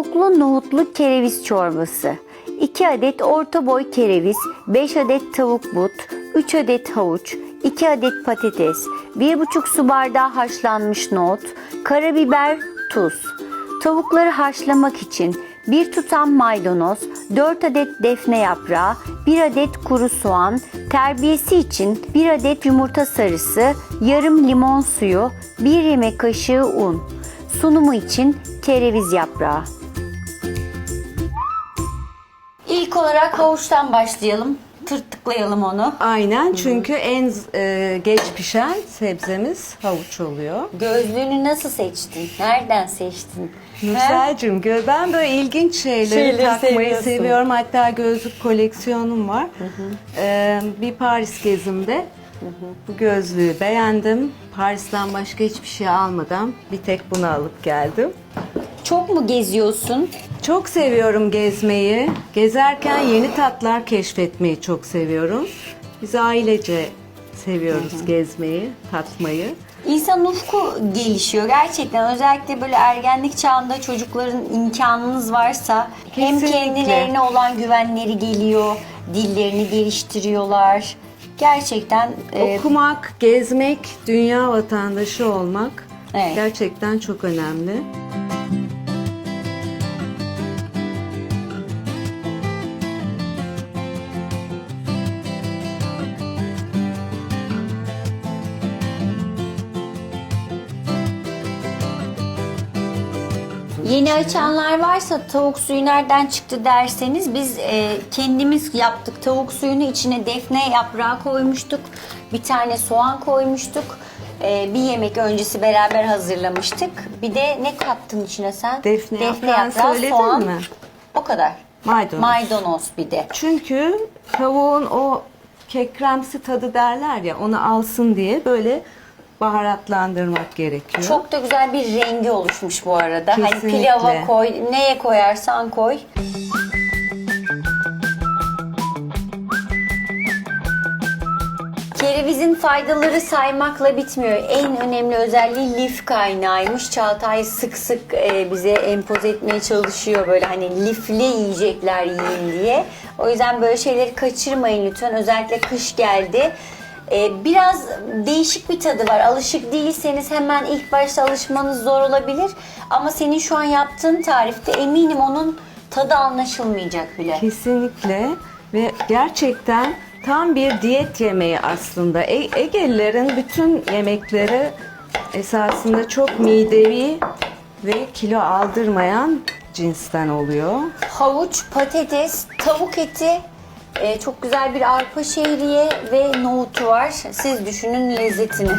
Tavuklu nohutlu kereviz çorbası. 2 adet orta boy kereviz, 5 adet tavuk but, 3 adet havuç, 2 adet patates, 1,5 su bardağı haşlanmış nohut, karabiber, tuz. Tavukları haşlamak için 1 tutam maydanoz, 4 adet defne yaprağı, 1 adet kuru soğan, terbiyesi için 1 adet yumurta sarısı, yarım limon suyu, 1 yemek kaşığı un. Sunumu için kereviz yaprağı. İlk olarak havuçtan başlayalım. Tırtıklayalım onu. Aynen çünkü en e, geç pişen sebzemiz havuç oluyor. Gözlüğünü nasıl seçtin? Nereden seçtin? Nursel'cim gö- ben böyle ilginç şeyleri Şeyleri takmayı seviyorsun. seviyorum. Hatta gözlük koleksiyonum var. Ee, bir Paris gezimde bu gözlüğü beğendim. Paris'ten başka hiçbir şey almadan bir tek bunu alıp geldim. Çok mu geziyorsun? Çok seviyorum gezmeyi. Gezerken yeni tatlar keşfetmeyi çok seviyorum. Biz ailece seviyoruz gezmeyi, tatmayı. İnsan ufku gelişiyor gerçekten. Özellikle böyle ergenlik çağında çocukların imkanınız varsa hem Kesinlikle. kendilerine olan güvenleri geliyor, dillerini geliştiriyorlar. Gerçekten e, Okumak, gezmek, dünya vatandaşı olmak Evet. gerçekten çok önemli. Yeni açanlar varsa tavuk suyu nereden çıktı derseniz biz e, kendimiz yaptık. Tavuk suyunu içine defne yaprağı koymuştuk. Bir tane soğan koymuştuk. E, bir yemek öncesi beraber hazırlamıştık. Bir de ne kattın içine sen? Defne yaprağı söyledin mi? O kadar. Maydanoz. Maydanoz bir de. Çünkü tavuğun o kekremsi tadı derler ya onu alsın diye böyle baharatlandırmak gerekiyor. Çok da güzel bir rengi oluşmuş bu arada. Hani Kesinlikle. pilava koy, neye koyarsan koy. Kerevizin faydaları saymakla bitmiyor. En önemli özelliği lif kaynağıymış. Çağatay sık sık e, bize empoze etmeye çalışıyor böyle hani lifli yiyecekler yiyin diye. O yüzden böyle şeyleri kaçırmayın lütfen. Özellikle kış geldi. E, biraz değişik bir tadı var. Alışık değilseniz hemen ilk başta alışmanız zor olabilir. Ama senin şu an yaptığın tarifte eminim onun tadı anlaşılmayacak bile. Kesinlikle ve gerçekten tam bir diyet yemeği aslında. E- Egelilerin bütün yemekleri esasında çok midevi ve kilo aldırmayan cinsten oluyor. Havuç, patates, tavuk eti, e, çok güzel bir arpa şehriye ve nohutu var. Siz düşünün lezzetini.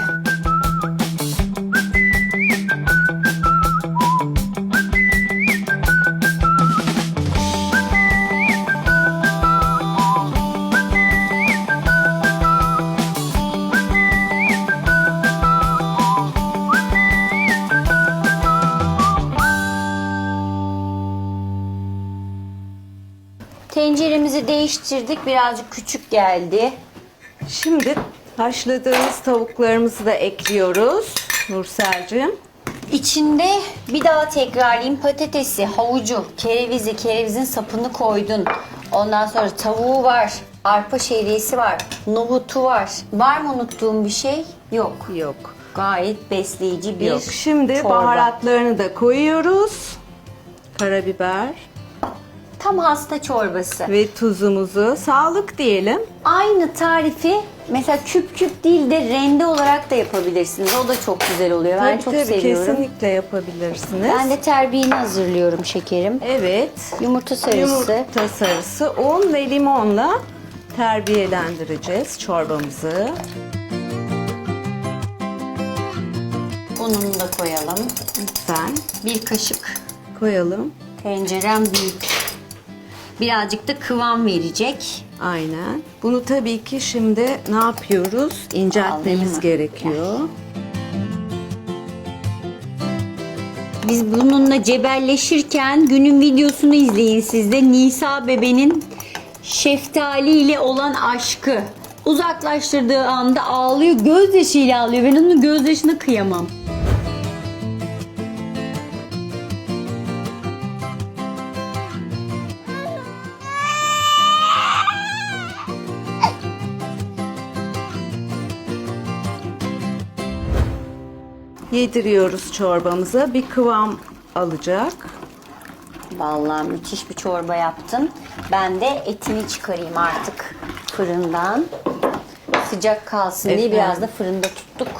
Tenceremizi değiştirdik. Birazcık küçük geldi. Şimdi haşladığımız tavuklarımızı da ekliyoruz Nursel'cim. İçinde bir daha tekrarlayayım patatesi, havucu, kerevizi, kerevizin sapını koydun. Ondan sonra tavuğu var, arpa şehriyesi var, nohutu var. Var mı unuttuğum bir şey? Yok. Yok. Gayet besleyici bir Yok. Şimdi çorba. baharatlarını da koyuyoruz. Karabiber Tam hasta çorbası. ve tuzumuzu. Sağlık diyelim. Aynı tarifi mesela küp küp değil de rende olarak da yapabilirsiniz. O da çok güzel oluyor. Ben Tabii çok tabii, seviyorum. Kesinlikle yapabilirsiniz. Ben de terbiyeni hazırlıyorum şekerim. Evet. Yumurta sarısı. Yumurta sarısı, un ve limonla terbiyelendireceğiz çorbamızı. Ununu da koyalım. Lütfen Bir kaşık. koyalım. Tencerem büyük. Birazcık da kıvam verecek. Aynen. Bunu tabii ki şimdi ne yapıyoruz? İnceltmemiz gerekiyor. Biz bununla cebelleşirken günün videosunu izleyin siz de. Nisa bebenin şeftali ile olan aşkı. Uzaklaştırdığı anda ağlıyor. Gözyaşıyla ağlıyor. Ben onun gözyaşına kıyamam. Yediriyoruz çorbamıza. Bir kıvam alacak. Vallahi müthiş bir çorba yaptın. Ben de etini çıkarayım artık fırından. Sıcak kalsın diye Efendim? biraz da fırında tuttuk.